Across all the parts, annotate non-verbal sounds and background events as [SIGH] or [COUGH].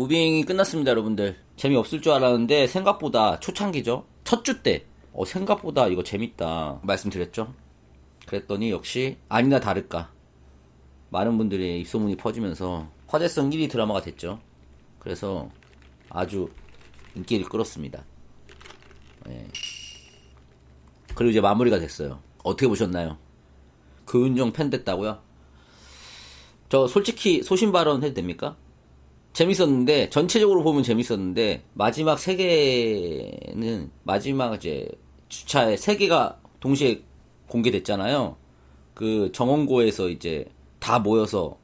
무빙이 끝났습니다, 여러분들. 재미없을 줄 알았는데 생각보다 초창기죠. 첫 주 때. 어, 생각보다 이거 재밌다. 말씀드렸죠. 그랬더니 역시 아니나 다를까. 많은 분들의 입소문이 퍼지면서 화제성 1위 드라마가 됐죠. 그래서 아주 인기를 끌었습니다. 예. 그리고 이제 마무리가 됐어요. 어떻게 보셨나요? 그은정 팬 됐다고요? 저 솔직히 소신 발언 해도 됩니까? 재밌었는데 전체적으로 보면 재밌었는데 마지막 세 개는 마지막 이제 주차에 세 개가 동시에 공개됐잖아요. 그 정원고에서 이제 다 모여서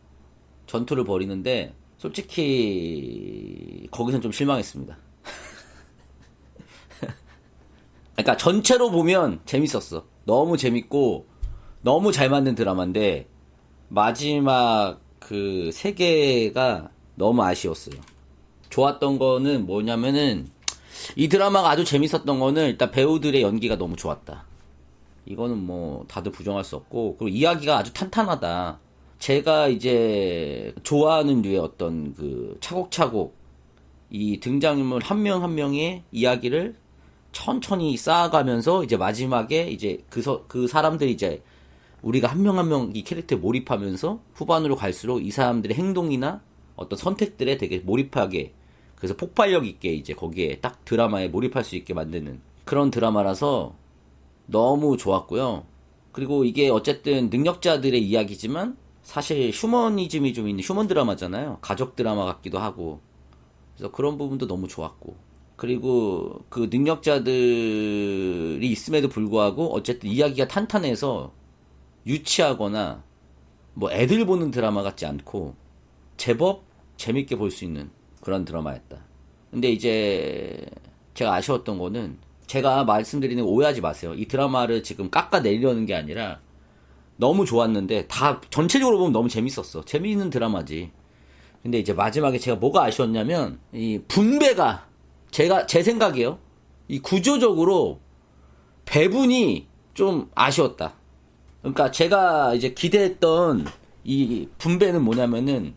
전투를 벌이는데 솔직히 거기선 좀 실망했습니다. [LAUGHS] 그러니까 전체로 보면 재밌었어. 너무 재밌고 너무 잘 만든 드라마인데 마지막 그 세 개가 너무 아쉬웠어요. 좋았던 거는 뭐냐면은 이 드라마가 아주 재밌었던 거는 일단 배우들의 연기가 너무 좋았다. 이거는 뭐 다들 부정할 수 없고 그리고 이야기가 아주 탄탄하다. 제가 이제 좋아하는 류의 어떤 그 차곡차곡 이 등장인물 한 명한 명의 이야기를 천천히 쌓아가면서 이제 마지막에 이제 그, 서, 그 사람들이 이제 우리가 한 명 한 명 이 캐릭터에 몰입하면서 후반으로 갈수록 이 사람들의 행동이나 어떤 선택들에 되게 몰입하게 그래서 폭발력 있게 이제 거기에 딱 드라마에 몰입할 수 있게 만드는 그런 드라마라서 너무 좋았고요. 그리고 이게 어쨌든 능력자들의 이야기지만 사실 휴머니즘이 좀 있는 휴먼 드라마잖아요. 가족 드라마 같기도 하고. 그래서 그런 부분도 너무 좋았고. 그리고 그 능력자들이 있음에도 불구하고 어쨌든 이야기가 탄탄해서 유치하거나 뭐 애들 보는 드라마 같지 않고 제법 재밌게 볼 수 있는 그런 드라마였다. 근데 이제 제가 아쉬웠던 거는 제가 말씀드리는 거 오해하지 마세요. 이 드라마를 지금 깎아 내리려는 게 아니라 너무 좋았는데 다 전체적으로 보면 너무 재밌었어. 재미있는 드라마지. 근데 이제 마지막에 제가 뭐가 아쉬웠냐면 이 분배가 제가 제 생각이에요. 이 구조적으로 배분이 좀 아쉬웠다. 그러니까 제가 이제 기대했던 이 분배는 뭐냐면은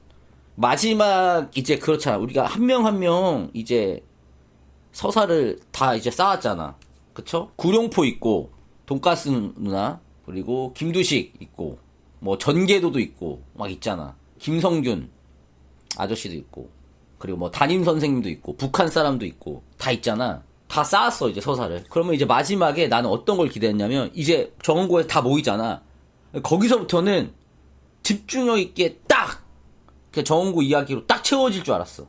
마지막 이제 그렇잖아. 우리가 한 명 한 명 이제 서사를 다 이제 쌓았잖아. 그쵸? 구룡포 있고 돈가스 누나 그리고 김두식 있고 뭐 전계도도 있고 막 있잖아. 김성균 아저씨도 있고 그리고 뭐 담임 선생님도 있고 북한 사람도 있고 다 있잖아. 다 쌓았어 이제 서사를. 그러면 이제 마지막에 나는 어떤 걸 기대했냐면 이제 정원고에 다 모이잖아. 거기서부터는 집중력 있게 딱 그 정원고 이야기로 딱 채워질 줄 알았어.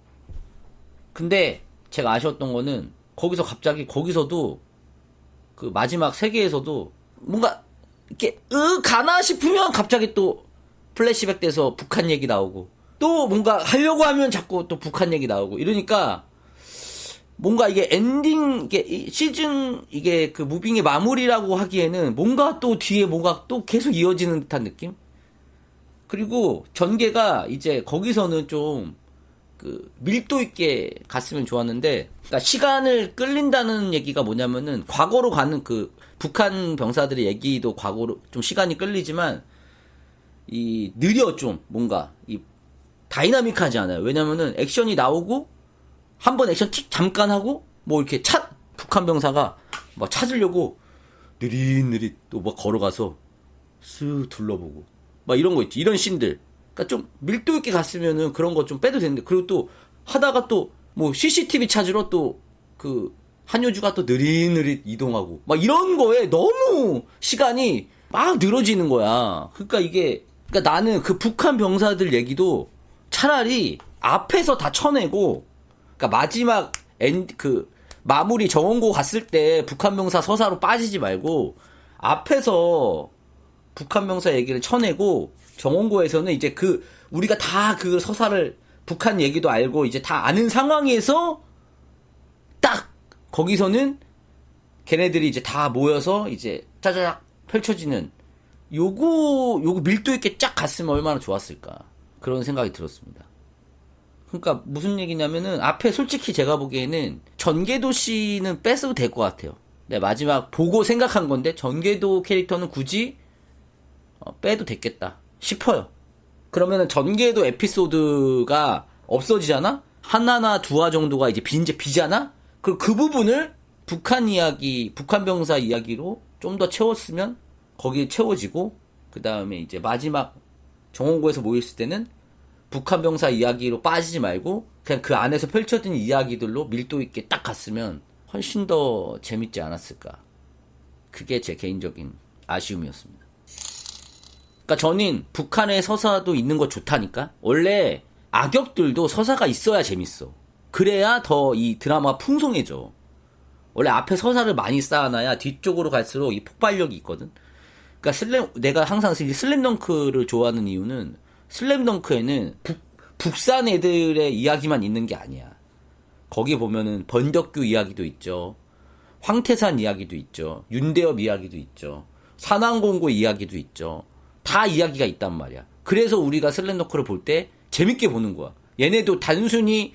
근데 제가 아쉬웠던 거는 거기서 갑자기 거기서도 그 마지막 세계에서도 뭔가 이렇게 으 가나 싶으면 갑자기 또 플래시백 돼서 북한 얘기 나오고 또 뭔가 하려고 하면 자꾸 또 북한 얘기 나오고 이러니까 뭔가 이게 엔딩 이게 시즌 이게 그 무빙의 마무리라고 하기에는 뭔가 또 뒤에 뭔가 또 계속 이어지는 듯한 느낌? 그리고 전개가 이제 거기서는 좀 그 밀도 있게 갔으면 좋았는데 그러니까 시간을 끌린다는 얘기가 뭐냐면은 과거로 가는 그 북한 병사들의 얘기도 과거로 좀 시간이 끌리지만 이 느려 좀 뭔가 이 다이나믹하지 않아요. 왜냐면은 액션이 나오고 한 번 액션 틱 잠깐 하고 뭐 이렇게 차 북한 병사가 막 찾으려고 느릿느릿 또 막 걸어가서 쓱 둘러보고 막 이런 거 있지. 이런 씬들. 그러니까 좀 밀도 있게 갔으면은 그런 거 좀 빼도 되는데 그리고 또 하다가 또 뭐 CCTV 찾으러 또 그 한효주가 또 느릿느릿 이동하고 막 이런 거에 너무 시간이 막 늘어지는 거야. 그러니까 이게 그러니까 나는 그 북한 병사들 얘기도 차라리 앞에서 다 쳐내고 그러니까 마지막 엔 그 마무리 정원고 갔을 때 북한 병사 서사로 빠지지 말고 앞에서 북한 병사 얘기를 쳐내고 정원고에서는 이제 그 우리가 다 그 서사를 북한 얘기도 알고 이제 다 아는 상황에서 딱 거기서는 걔네들이 이제 다 모여서 이제 짜자작 펼쳐지는 요거 요거 밀도 있게 쫙 갔으면 얼마나 좋았을까 그런 생각이 들었습니다. 그러니까 무슨 얘기냐면은 앞에 솔직히 제가 보기에는 전개도 씨는 뺐어도 될 것 같아요. 네, 마지막 보고 생각한 건데 전개도 캐릭터는 굳이 어, 빼도 됐겠다 싶어요. 그러면은 전개도 에피소드가 없어지잖아? 하나나 두 화 정도가 이제 비, 이제 비잖아? 그, 그 부분을 북한 이야기, 북한 병사 이야기로 좀 더 채웠으면 거기에 채워지고, 그 다음에 이제 마지막 정원고에서 모였을 때는 북한 병사 이야기로 빠지지 말고, 그냥 그 안에서 펼쳐진 이야기들로 밀도 있게 딱 갔으면 훨씬 더 재밌지 않았을까. 그게 제 개인적인 아쉬움이었습니다. 그러니까 저는 북한의 서사도 있는 거 좋다니까. 원래 악역들도 서사가 있어야 재밌어. 그래야 더 이 드라마가 풍성해져. 원래 앞에 서사를 많이 쌓아놔야 뒤쪽으로 갈수록 이 폭발력이 있거든. 그러니까 슬램 내가 항상 이 슬램덩크를 좋아하는 이유는 슬램덩크에는 북, 북산 애들의 이야기만 있는 게 아니야. 거기 보면은 번덕규 이야기도 있죠. 황태산 이야기도 있죠. 윤대엽 이야기도 있죠. 산왕공고 이야기도 있죠. 다 이야기가 있단 말이야. 그래서 우리가 슬램덩크를 볼 때 재밌게 보는 거야. 얘네도 단순히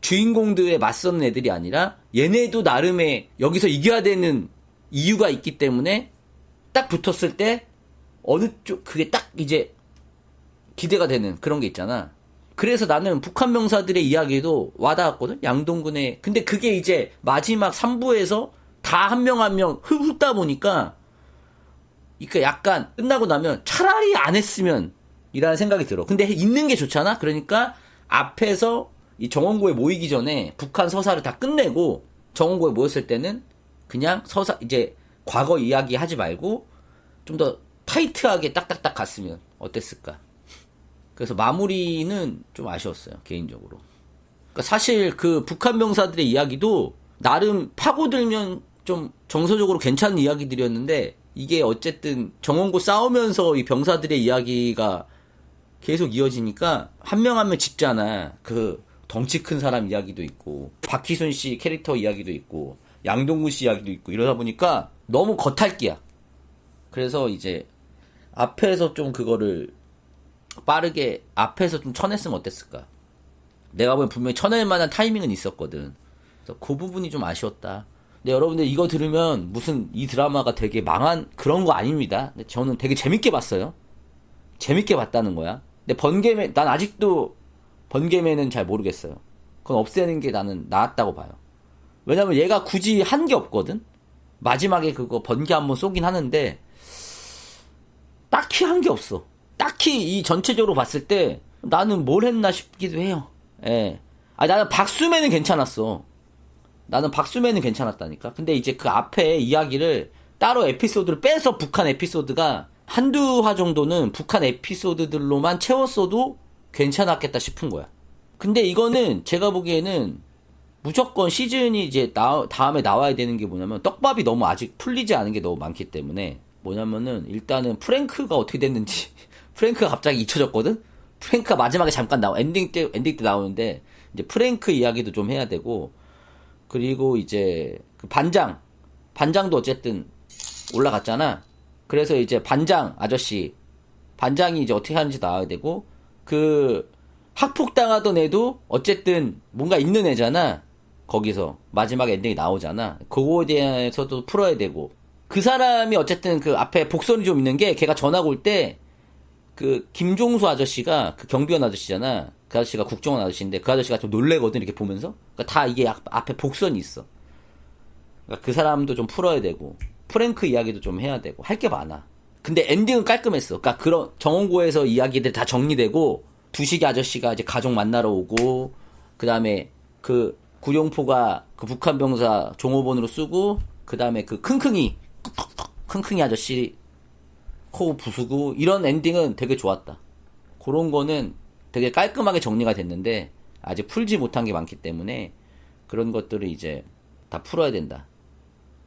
주인공들에 맞서는 애들이 아니라 얘네도 나름의 여기서 이겨야 되는 이유가 있기 때문에 딱 붙었을 때 어느 쪽 그게 딱 이제 기대가 되는 그런 게 있잖아. 그래서 나는 북한 명사들의 이야기도 와닿았거든. 양동근의 근데 그게 이제 마지막 3부에서 다 한 명 한명 훑다 보니까 그러니까 약간 끝나고 나면 차라리 안 했으면 이라는 생각이 들어. 근데 있는 게 좋잖아. 그러니까 앞에서 이 정원고에 모이기 전에 북한 서사를 다 끝내고 정원고에 모였을 때는 그냥 서사 이제 과거 이야기 하지 말고 좀 더 타이트하게 딱딱딱 갔으면 어땠을까. 그래서 마무리는 좀 아쉬웠어요 개인적으로. 그러니까 사실 그 북한 병사들의 이야기도 나름 파고들면 좀 정서적으로 괜찮은 이야기들이었는데 이게 어쨌든 정원고 싸우면서 이 병사들의 이야기가 계속 이어지니까 한명 한 명 짚잖아. 그 덩치 큰 사람 이야기도 있고 박희순 씨 캐릭터 이야기도 있고 양동근 씨 이야기도 있고 이러다 보니까 너무 겉핥기야. 그래서 이제 앞에서 좀 그거를 빠르게 앞에서 좀 쳐냈으면 어땠을까? 내가 보면 분명히 쳐낼 만한 타이밍은 있었거든. 그래서 그 부분이 좀 아쉬웠다. 근데 여러분들 이거 들으면 무슨 이 드라마가 되게 망한 그런 거 아닙니다. 근데 저는 되게 재밌게 봤어요. 재밌게 봤다는 거야. 근데 번개맨 난 아직도 번개맨은 잘 모르겠어요. 그건 없애는 게 나는 나았다고 봐요. 왜냐면 얘가 굳이 한 게 없거든. 마지막에 그거 번개 한번 쏘긴 하는데 딱히 한 게 없어. 딱히 이 전체적으로 봤을 때 나는 뭘 했나 싶기도 해요. 예. 아 나는 박수맨은 괜찮았어. 나는 박수맨은 괜찮았다니까. 근데 이제 그 앞에 이야기를 따로 에피소드를 빼서 북한 에피소드가 한두 화 정도는 북한 에피소드들로만 채웠어도 괜찮았겠다 싶은 거야. 근데 이거는 제가 보기에는 무조건 시즌이 이제 나, 다음에 나와야 되는 게 뭐냐면 떡밥이 너무 아직 풀리지 않은 게 너무 많기 때문에 뭐냐면은 일단은 프랭크가 어떻게 됐는지 [LAUGHS] 프랭크가 갑자기 잊혀졌거든? 프랭크가 마지막에 잠깐 나와 엔딩 때 엔딩 때 나오는데 이제 프랭크 이야기도 좀 해야 되고 그리고 이제 그 반장 반장도 어쨌든 올라갔잖아. 그래서 이제 반장 아저씨 반장이 이제 어떻게 하는지 나와야 되고 그 학폭당하던 애도 어쨌든 뭔가 있는 애잖아. 거기서 마지막 엔딩이 나오잖아. 그거에 대해서도 풀어야 되고 그 사람이 어쨌든 그 앞에 복선이 좀 있는 게 걔가 전화가 올때 그 김종수 아저씨가 그 경비원 아저씨잖아. 그 아저씨가 국정원 아저씨인데 그 아저씨가 좀 놀래거든 이렇게 보면서 그러니까 다 이게 앞- 앞에 복선이 있어. 그러니까 그 사람도 좀 풀어야 되고 프랭크 이야기도 좀 해야 되고 할 게 많아. 근데 엔딩은 깔끔했어. 그러니까 그런 정원고에서 이야기들 다 정리되고 두식이 아저씨가 이제 가족 만나러 오고 그 다음에 그 구룡포가 그 북한 병사 종호본으로 쓰고 그 다음에 그 킁킁이 킁킁이 아저씨 코 부수고 이런 엔딩은 되게 좋았다. 그런 거는 되게 깔끔하게 정리가 됐는데 아직 풀지 못한 게 많기 때문에 그런 것들을 이제 다 풀어야 된다.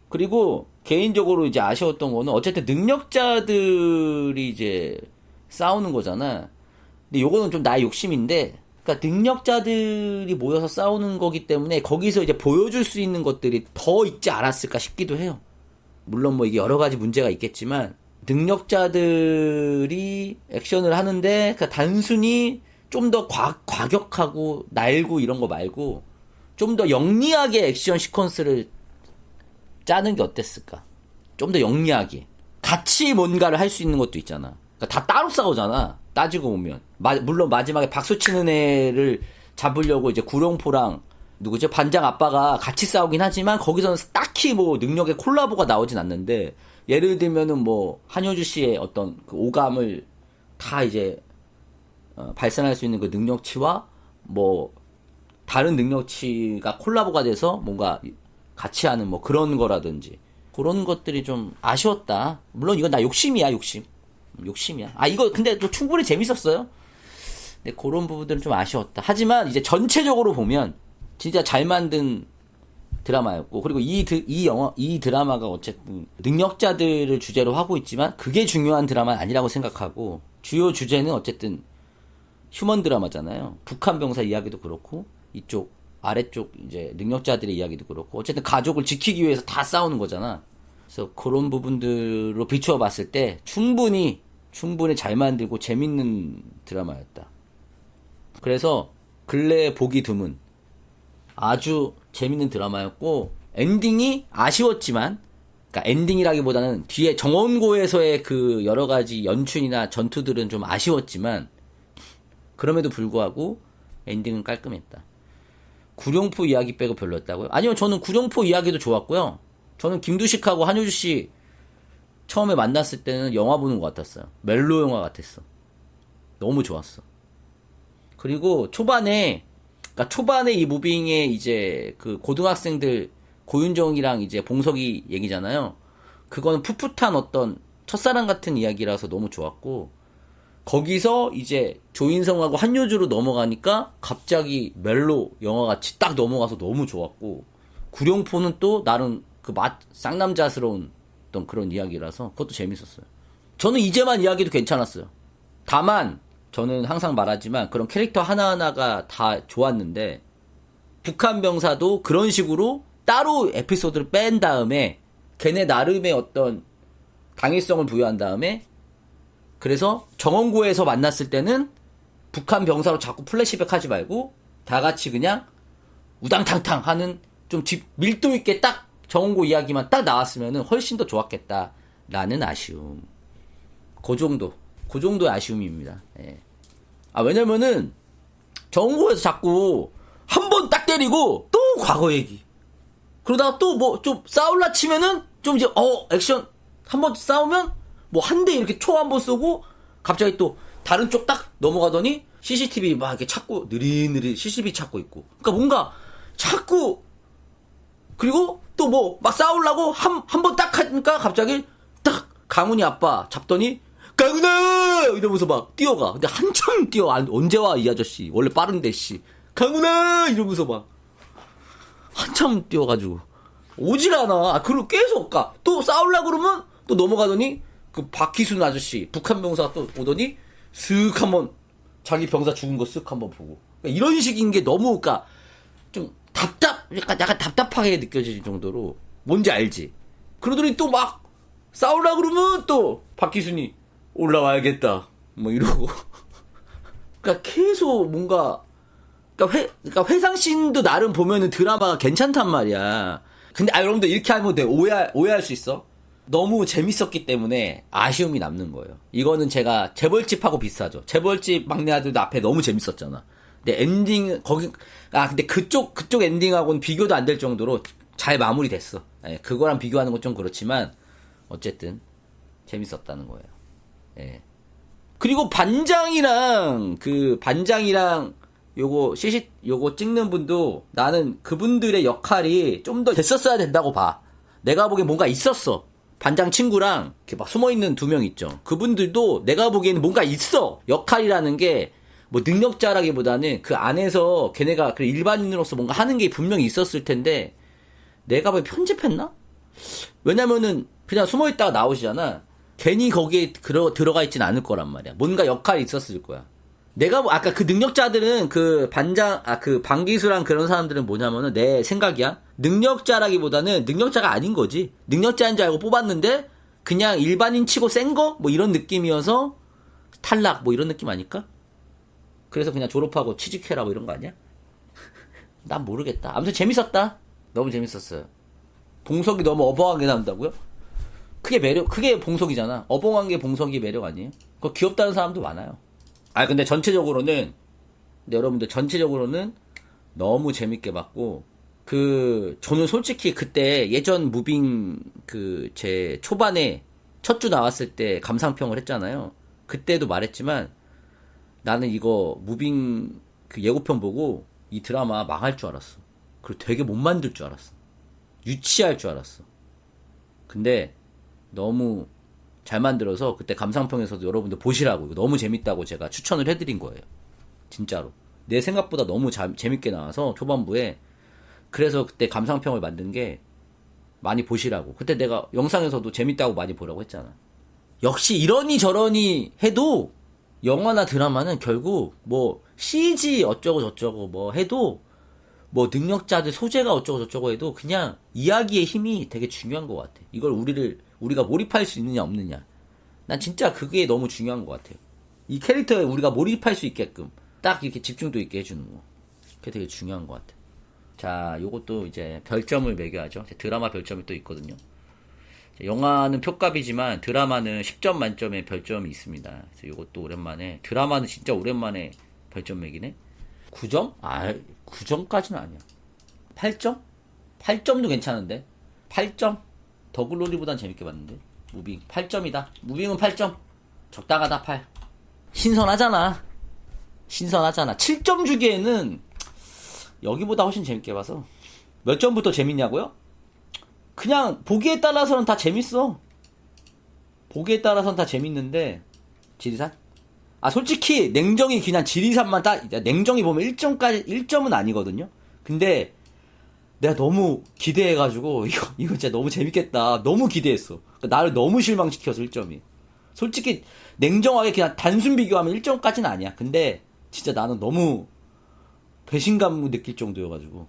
그리고 개인적으로 이제 아쉬웠던 거는 어쨌든 능력자들이 이제 싸우는 거잖아. 근데 요거는 좀 나의 욕심인데, 그러니까 능력자들이 모여서 싸우는 거기 때문에 거기서 이제 보여줄 수 있는 것들이 더 있지 않았을까 싶기도 해요. 물론 뭐 이게 여러 가지 문제가 있겠지만 능력자들이 액션을 하는데 그러니까 단순히 좀 더 과격하고 날고 이런 거 말고 좀 더 영리하게 액션 시퀀스를 짜는 게 어땠을까? 좀 더 영리하게. 같이 뭔가를 할 수 있는 것도 있잖아. 그러니까 다 따로 싸우잖아. 따지고 보면. 마- 물론 마지막에 박수 치는 애를 잡으려고 이제 구룡포랑 누구죠? 반장 아빠가 같이 싸우긴 하지만 거기서는 딱히 뭐 능력의 콜라보가 나오진 않는데 예를 들면은 뭐 한효주 씨의 어떤 그 오감을 다 이제 어, 발산할 수 있는 그 능력치와 뭐 다른 능력치가 콜라보가 돼서 뭔가 같이 하는 뭐 그런 거라든지 그런 것들이 좀 아쉬웠다. 물론 이건 나 욕심이야, 욕심. 욕심이야. 아, 이거 근데 또 충분히 재밌었어요. 근데 그런 부분들은 좀 아쉬웠다. 하지만 이제 전체적으로 보면 진짜 잘 만든 드라마였고 그리고 이, 드, 이 영화 이 드라마가 어쨌든 능력자들을 주제로 하고 있지만 그게 중요한 드라마는 아니라고 생각하고 주요 주제는 어쨌든 휴먼 드라마잖아요. 북한 병사 이야기도 그렇고 이쪽 아래쪽 이제 능력자들의 이야기도 그렇고 어쨌든 가족을 지키기 위해서 다 싸우는 거잖아. 그래서 그런 부분들로 비추어 봤을 때 충분히 충분히 잘 만들고 재밌는 드라마였다. 그래서 근래 보기 드문 아주 재밌는 드라마였고 엔딩이 아쉬웠지만 그러니까 엔딩이라기보다는 뒤에 정원고에서의 그 여러 가지 연출이나 전투들은 좀 아쉬웠지만 그럼에도 불구하고 엔딩은 깔끔했다. 구룡포 이야기 빼고 별로였다고요? 아니요, 저는 구룡포 이야기도 좋았고요. 저는 김두식하고 한효주 씨 처음에 만났을 때는 영화 보는 것 같았어요. 멜로 영화 같았어. 너무 좋았어. 그리고 초반에, 그러니까 초반에 이 무빙에 이제 그 고등학생들 고윤정이랑 이제 봉석이 얘기잖아요. 그거는 풋풋한 어떤 첫사랑 같은 이야기라서 너무 좋았고, 거기서 이제 조인성하고 한효주로 넘어가니까 갑자기 멜로 영화같이 딱 넘어가서 너무 좋았고 구룡포는 또 나름 그 맛 쌍남자스러운 어떤 그런 이야기라서 그것도 재밌었어요. 저는 이제만 이야기도 괜찮았어요. 다만 저는 항상 말하지만 그런 캐릭터 하나하나가 다 좋았는데 북한 병사도 그런 식으로 따로 에피소드를 뺀 다음에 걔네 나름의 어떤 당위성을 부여한 다음에 그래서 정원고에서 만났을 때는 북한 병사로 자꾸 플래시백 하지 말고 다 같이 그냥 우당탕탕 하는 좀 집, 밀도 있게 딱 정원고 이야기만 딱 나왔으면 훨씬 더 좋았겠다라는 아쉬움. 그 정도. 그 정도의 아쉬움입니다. 예. 아, 왜냐면은 정원고에서 자꾸 한 번 딱 때리고 또 과거 얘기. 그러다가 또 뭐 좀 싸울라 치면은 좀 이제 어 액션 한 번 싸우면 뭐 한 대 이렇게 초 한 번 쏘고 갑자기 또 다른 쪽 딱 넘어가더니 CCTV 막 이렇게 찾고 느릿느릿 CCTV 찾고 있고. 그러니까 뭔가 자꾸 그리고 또 뭐 막 싸우려고 한 한 번 딱 하니까 갑자기 딱 강훈이 아빠 잡더니 강훈아! 이러면서 막 뛰어가. 근데 한참 뛰어. 안- 언제 와 이 아저씨? 원래 빠른데 씨 강훈아! 이러면서 막 한참 뛰어가지고. 오질 않아. 아, 그리고 계속 가. 또 싸우려 그러면 또 넘어가더니 그 박희순 아저씨 북한 병사가 또 오더니 슥 한번 자기 병사 죽은 거 쓱 한번 보고 그러니까 이런 식인 게 너무 그러니까 좀 답답 약간 약간 답답하게 느껴질 정도로 뭔지 알지. 그러더니 또 막 싸우려 그러면 또 박희순이 올라와야겠다 뭐 이러고 [LAUGHS] 그러니까 계속 뭔가 그러니까 회, 그러니까 회상씬도 나름 보면은 드라마가 괜찮단 말이야. 근데 아 여러분들 이렇게 하면 돼 오해 오해할 수 있어. 너무 재밌었기 때문에 아쉬움이 남는 거예요. 이거는 제가 재벌집하고 비슷하죠. 재벌집 막내 아들도 앞에 너무 재밌었잖아. 근데 엔딩 거기 아 근데 그쪽 그쪽 엔딩하고는 비교도 안 될 정도로 잘 마무리됐어. 예, 그거랑 비교하는 건 좀 그렇지만 어쨌든 재밌었다는 거예요. 예. 그리고 반장이랑 그 반장이랑 요거 CC 요거 찍는 분도 나는 그분들의 역할이 좀 더 됐었어야 된다고 봐. 내가 보기엔 뭔가 있었어. 반장 친구랑 이렇게 막 숨어 있는 두 명 있죠. 그분들도 내가 보기에는 뭔가 있어. 역할이라는 게 뭐 능력자라기보다는 그 안에서 걔네가 그 일반인으로서 뭔가 하는 게 분명히 있었을 텐데 내가 왜 편집했나? 왜냐면은 그냥 숨어 있다가 나오시잖아. 괜히 거기에 들어, 들어가 있진 않을 거란 말이야. 뭔가 역할이 있었을 거야. 내가 뭐- 아까 그 능력자들은 그 반장 아그 방기수랑 그런 사람들은 뭐냐면은 내 생각이야. 능력자라기보다는 능력자가 아닌 거지. 능력자인 줄 알고 뽑았는데 그냥 일반인 치고 센 거 뭐 이런 느낌이어서 탈락 뭐 이런 느낌 아닐까? 그래서 그냥 졸업하고 취직해라 뭐 이런 거 아니야? [LAUGHS] 난 모르겠다. 아무튼 재밌었다. 너무 재밌었어요. 봉석이 너무 어벙하게 나온다고요? 그게 매력, 그게 봉석이잖아. 어벙한 게 봉석이 매력 아니에요? 그거 귀엽다는 사람도 많아요. 아, 근데 전체적으로는 근데 여러분들 전체적으로는 너무 재밌게 봤고 그 저는 솔직히 그때 예전 무빙 그 제 초반에 첫 주 나왔을 때 감상평을 했잖아요. 그때도 말했지만 나는 이거 무빙 그 예고편 보고 이 드라마 망할 줄 알았어. 그리고 되게 못 만들 줄 알았어. 유치할 줄 알았어. 근데 너무 잘 만들어서 그때 감상평에서도 여러분들 보시라고 이거 너무 재밌다고 제가 추천을 해드린 거예요. 진짜로. 내 생각보다 너무 자- 재밌게 나와서 초반부에 그래서 그때 감상평을 만든 게 많이 보시라고. 그때 내가 영상에서도 재밌다고 많이 보라고 했잖아. 역시 이러니 저러니 해도 영화나 드라마는 결국 뭐 CG 어쩌고 저쩌고 뭐 해도 뭐 능력자들 소재가 어쩌고 저쩌고 해도 그냥 이야기의 힘이 되게 중요한 것 같아. 이걸 우리를 우리가 몰입할 수 있느냐 없느냐. 난 진짜 그게 너무 중요한 것 같아요. 이 캐릭터에 우리가 몰입할 수 있게끔 딱 이렇게 집중도 있게 해주는 거. 그게 되게 중요한 것 같아. 자, 요것도 이제 별점을 매겨야죠. 드라마 별점이 또 있거든요. 영화는 표값이지만 드라마는 10점 만점에 별점이 있습니다. 그래서 이것도 오랜만에 드라마는 진짜 오랜만에 별점 매기네. 9점? 아, 9점까지는 아니야. 8점? 8점도 괜찮은데. 8점? 더글로리보단 재밌게 봤는데. 무빙 8점이다. 무빙은 8점. 적당하다 8. 신선하잖아. 신선하잖아. 7점 주기에는 여기보다 훨씬 재밌게 봐서. 몇 점부터 재밌냐고요? 그냥 보기에 따라서는 다 재밌어. 보기에 따라서는 다 재밌는데 지리산? 아 솔직히 냉정히 그냥 지리산만 딱 냉정히 보면 1점까지 1점은 아니거든요. 근데 내가 너무 기대해가지고 [LAUGHS] 이거 이거 진짜 너무 재밌겠다. 너무 기대했어. 그러니까 나를 너무 실망시켜서 1점이. 솔직히 냉정하게 그냥 단순 비교하면 1점까지는 아니야. 근데 진짜 나는 너무 배신감 느낄 정도여가지고